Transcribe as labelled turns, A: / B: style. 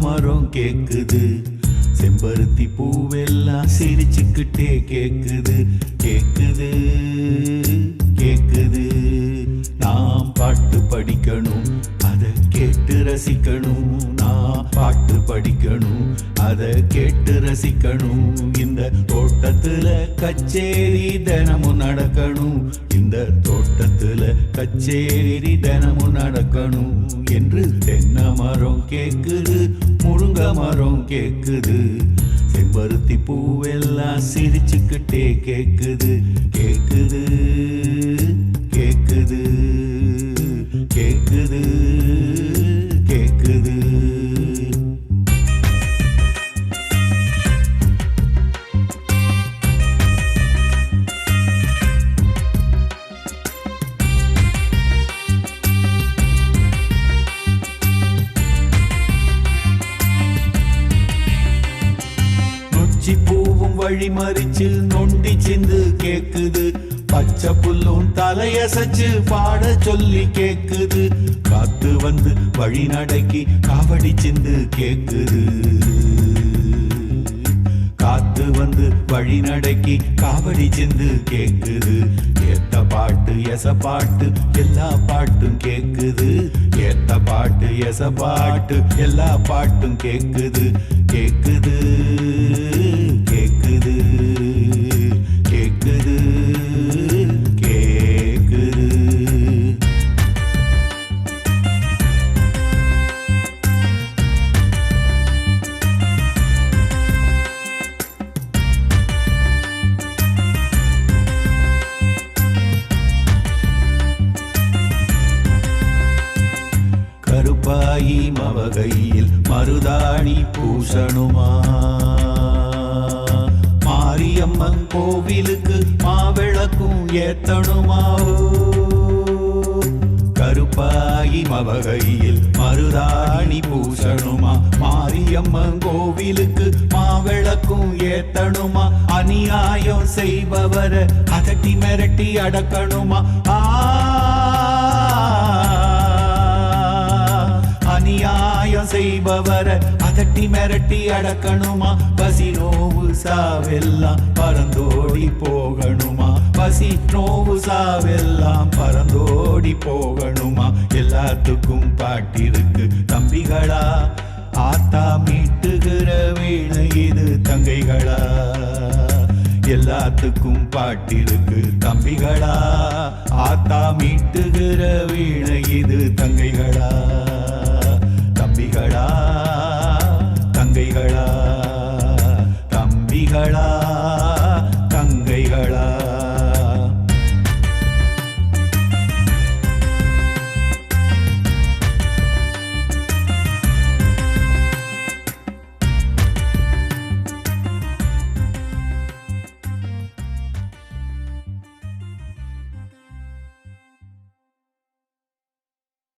A: மரம் கேக்குது? செம்பருத்தி பூவெல்லாம் சிரிச்சுக்கிட்டே கேக்குது. கேக்குது கேக்குது. நாம் பாட்டு படிக்கணும் அதை கேட்டு ரசிக்கணும். நான் பாட்டு படிக்கணும் அதை கேட்டு ரசிக்கணும். இந்த தோட்டத்துல கச்சேரி தினமும் நடக்கணும். இந்த தோட்டத்துல கச்சேரி தினமும் நடக்கணும் என்று தென்னை மரம் கேக்குது முருங்க மரம் கேக்குது. செம்பருத்தி பூவெல்லாம் சிரிச்சுக்கிட்டே கேக்குது கேக்குது கேக்குது. நொச்சி பூவும் வழி மறிச்சு நொண்டி சிந்து கேக்குது. பச்சை புல்லும் தலையசைச்சு பாட சொல்லி கேக்குது. காத்து வந்து வழி நடக்கி காவடி சிந்து கேக்குது. காத்து வந்து வழி நடக்கி காவடி சிந்து கேக்குது. ஏத்த பாட்டு எச பாட்டு எல்லா பாட்டும் கேக்குது. ஏத்த பாட்டு எச பாட்டு எல்லா பாட்டும் கேக்குது. கேக்குது. கருப்பாயி மவகையில் மருதாணி பூசணுமா? மாரியம்மன் கோவிலுக்கு மாவிளக்கும் ஏத்தணுமா? கருப்பாயி மவகையில் மருதாணி பூசணுமா? மாரியம்மன் கோவிலுக்கு மாவிளக்கும் ஏத்தணுமா? அநியாயம் செய்பவர அதட்டி மிரட்டி அடக்கணுமா? ஆ அநியாயம் செய்பவர அதட்டி மிரட்டி அடக்கணுமா? பசி நோவு சாவெல்லாம் பறந்தோடி போகணுமா? பசி நோவு சாவெல்லாம் பறந்தோடி போகணுமா? எல்லாத்துக்கும் பாட்டிருக்கு தம்பிகளா. ஆத்தா மீட்டுகிற வேளை இது தங்கைகளா. எல்லாத்துக்கும் பாட்டிருக்கு தம்பிகளா. ஆத்தா மீட்டுகிற வீணை இது தங்கைகளா.